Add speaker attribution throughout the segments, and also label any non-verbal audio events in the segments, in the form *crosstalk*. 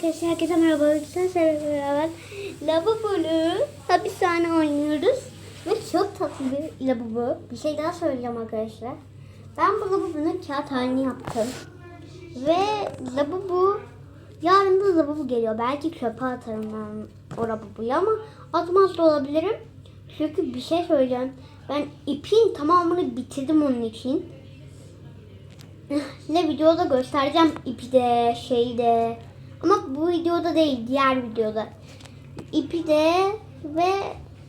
Speaker 1: arkadaşlar herkese merhaba. Sebeple beraber Lavabo'lu hapishane oynuyoruz. Ve çok tatlı bir lavabo. Bir şey daha söyleyeceğim arkadaşlar. Ben bu lavabonun kağıt halini yaptım. Ve lavabo yarın da lavabo geliyor. Belki çöpe atarım ben o lavaboyu ama atmaz da olabilirim. Çünkü bir şey söyleyeceğim. Ben ipin tamamını bitirdim onun için. *laughs* Ne videoda göstereceğim ipi de şeyi de. Ama bu videoda değil diğer videoda. İpi de ve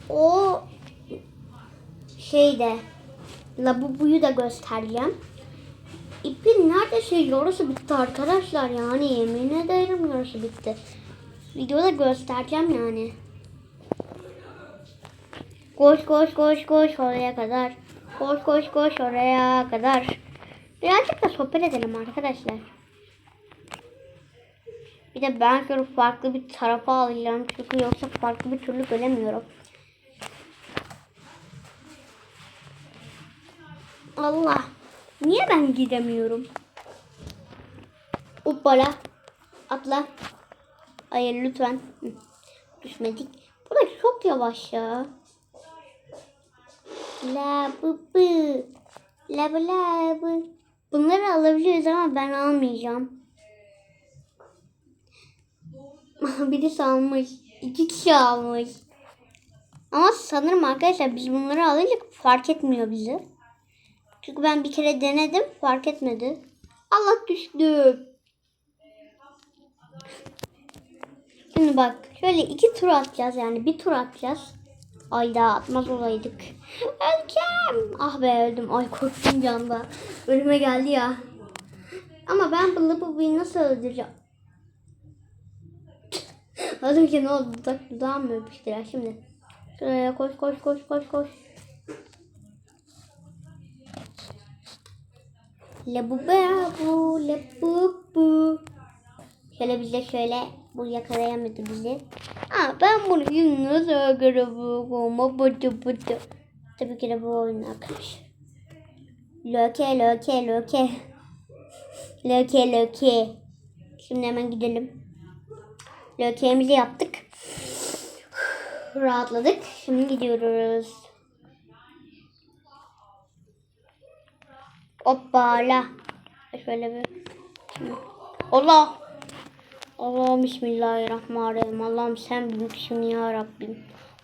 Speaker 1: o şeyde labubuyu da göstereceğim. İpin neredeyse yarısı bitti arkadaşlar yani yemin ederim yarısı bitti. Videoda göstereceğim yani. Koş koş koş koş oraya kadar. Koş koş koş oraya kadar. Birazcık da sohbet edelim arkadaşlar. Bir de ben şöyle farklı bir tarafa alacağım. Çünkü yoksa farklı bir türlü göremiyorum. Allah. Niye ben gidemiyorum? Hoppala. Atla. Hayır lütfen. Düşmedik. Bu da çok yavaş ya. La bu bu. La bu la bu. Bunları alabiliriz ama ben almayacağım. *laughs* Birisi almış. İki kişi almış. Ama sanırım arkadaşlar biz bunları alınca fark etmiyor bizi. Çünkü ben bir kere denedim fark etmedi. Allah düştüm. Şimdi bak şöyle iki tur atacağız yani bir tur atacağız. Ay daha atmaz olaydık. Öleceğim. Ah be öldüm. Ay korktum bir anda. Ölüme geldi ya. Ama ben bu Labubu'yu nasıl öldüreceğim? Az önce ne oldu? Dudak dudağım mı öpüştüler şimdi? Şuraya koş koş koş koş koş. Labubu, labubu. Şöyle bize şöyle bu yakalayamadı bizi. Aa, ben bunu yalnız öldürüyorum. Bıdı bıdı. Tabii ki de bu oyun arkadaşlar. Löke löke löke. Löke löke. Şimdi hemen gidelim. Lökeğimizi yaptık. Rahatladık. Şimdi gidiyoruz. Hoppala. Şöyle bir. Allah. Allah'ım bismillahirrahmanirrahim. Allah'ım sen büyüksün ya Rabbim.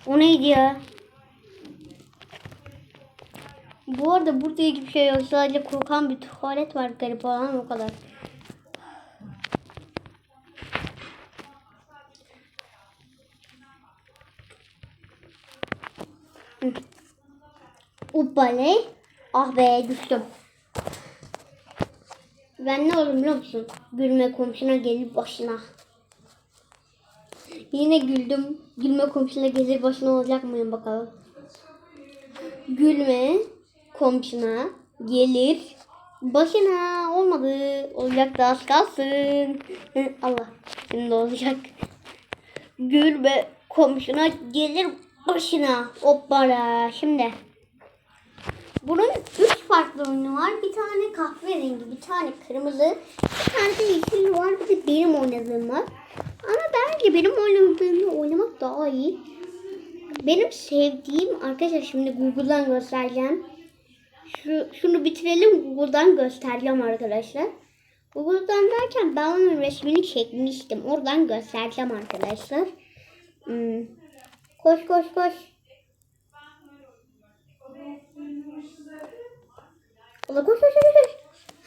Speaker 1: O neydi ya? Bu arada burada hiçbir şey yok. Sadece kokan bir tuvalet var garip olan o kadar. Uppale. Ah be düştüm. Ben ne oldum biliyor musun? Gülme komşuna gelir başına. Yine güldüm. Gülme komşuna gelir başına olacak mıyım bakalım. Gülme komşuna gelir başına olmadı. Olacak da az kalsın. Allah şimdi olacak. Gülme komşuna gelir başına. Hoppala şimdi. Bunun üç farklı oyunu var. Bir tane kahverengi, bir tane kırmızı, bir tane de yeşil var. Bir de benim oynadığım var. Ama bence benim oynadığımı oynamak daha iyi. Benim sevdiğim arkadaşlar şimdi Google'dan göstereceğim. Şu, şunu bitirelim Google'dan göstereceğim arkadaşlar. Google'dan derken ben onun resmini çekmiştim. Oradan göstereceğim arkadaşlar. Hmm. Koş koş koş. Allah koş koş koş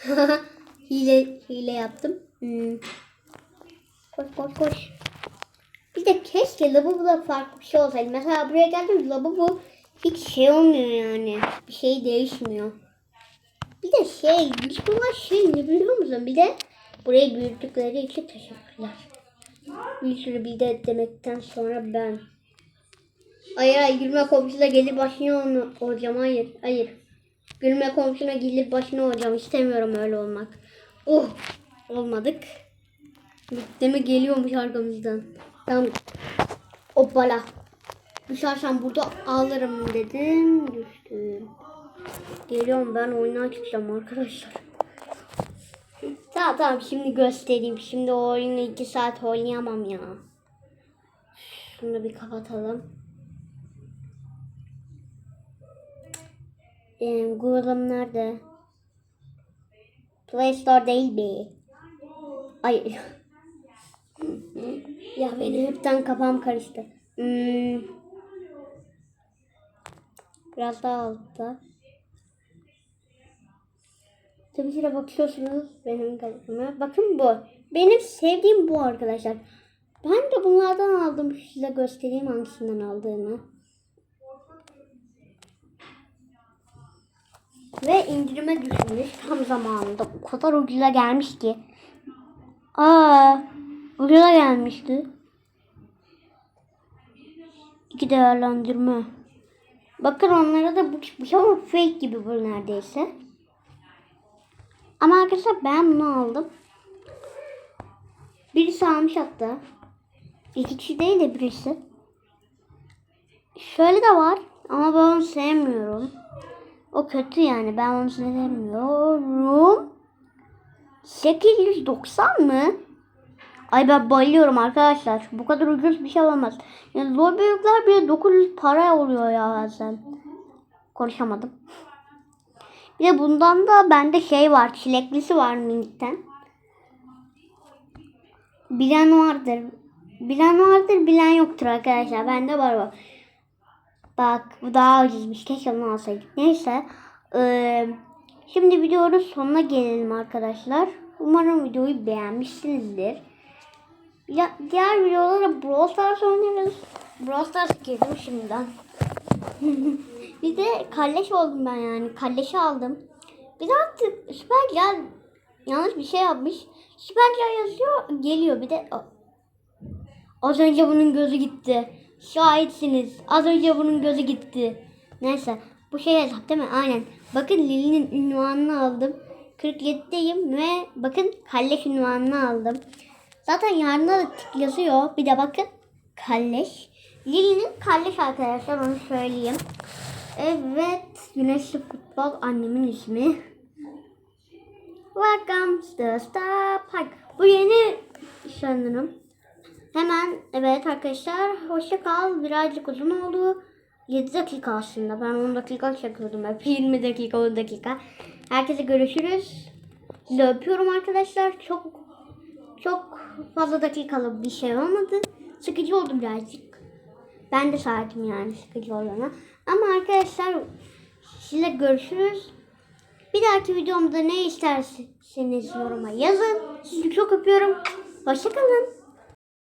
Speaker 1: *laughs* hile, hile yaptım. Hmm. Koş koş koş. Bir de keşke lavabo farklı bir şey olsaydı. Mesela buraya geldim lavabo hiç şey olmuyor yani. Bir şey değişmiyor. Bir de şey, güç olan şey ne biliyor musun? Bir de burayı büyüttükleri için teşekkürler. Bir sürü bir de demekten sonra ben. Hayır hayır gülme komşuna gelir başına onu olacağım. Hayır hayır. Gülme komşuna gelir başına olacağım. İstemiyorum öyle olmak. Oh olmadık. Deme geliyormuş arkamızdan. Tamam. Hoppala. Düşersem burada ağlarım dedim. Düştüm. Geliyorum ben oyundan çıkacağım arkadaşlar. Tamam tamam şimdi göstereyim. Şimdi oyunu 2 saat oynayamam ya. Şunu bir kapatalım. Ee, Google'ım nerede? Play Store değil be. Ay. *laughs* ya benim hepten kafam karıştı. Hmm. Biraz daha altta. Tabii ki bakıyorsunuz benim gazeteme. Bakın bu. Benim sevdiğim bu arkadaşlar. Ben de bunlardan aldım. Size göstereyim hangisinden aldığını. Ve indirime düşmüş tam zamanında. O kadar ucuza gelmiş ki. Aa, ucuza gelmişti. İki değerlendirme. Bakın onlara da bu çıkmış ama fake gibi bu neredeyse. Ama arkadaşlar ben bunu aldım. Birisi almış hatta. İki kişi değil de birisi. Şöyle de var ama ben onu sevmiyorum. O kötü yani ben onu sevmiyorum. 890 mı? Ay ben bayılıyorum arkadaşlar. Bu kadar ucuz bir şey olamaz. Yani zor büyükler bile 900 para oluyor ya bazen. Konuşamadım. Bir de bundan da bende şey var. Çileklisi var minikten. Bilen vardır. Bilen vardır, bilen yoktur arkadaşlar. Bende var o. Bak bu daha ucuzmuş. Keşke onu alsaydık. Neyse. Ee, şimdi videonun sonuna gelelim arkadaşlar. Umarım videoyu beğenmişsinizdir. Ya, diğer videolara Brawl Stars oynarız. Brawl Stars girdim şimdiden. *laughs* bir de kalleş oldum ben yani. Kalleşi aldım. Bir de artık Süper Gel yanlış bir şey yapmış. Süper Gel yazıyor geliyor. Bir de az önce bunun gözü gitti. Şahitsiniz. Az önce bunun gözü gitti. Neyse. Bu şey hesap değil mi? Aynen. Bakın Lili'nin ünvanını aldım. 47'deyim ve bakın kalleş ünvanını aldım. Zaten yarına da tık yazıyor. Bir de bakın kalleş. Lili'nin kalleş arkadaşlar onu söyleyeyim. Evet. Güneşli futbol annemin ismi. Welcome to the Star Park. Bu yeni sanırım. Hemen evet arkadaşlar hoşça kal. Birazcık uzun oldu. 7 dakika aslında. Ben 10 dakika çekiyordum. Hep 20 dakika 10 dakika. Herkese görüşürüz. Sizi öpüyorum arkadaşlar. Çok çok fazla dakikalı bir şey olmadı. Sıkıcı oldu birazcık. Ben de saatim yani sıkıcı olana. Ama arkadaşlar sizinle görüşürüz. Bir dahaki videomda ne isterseniz yoruma yazın. Sizi çok öpüyorum. Hoşçakalın.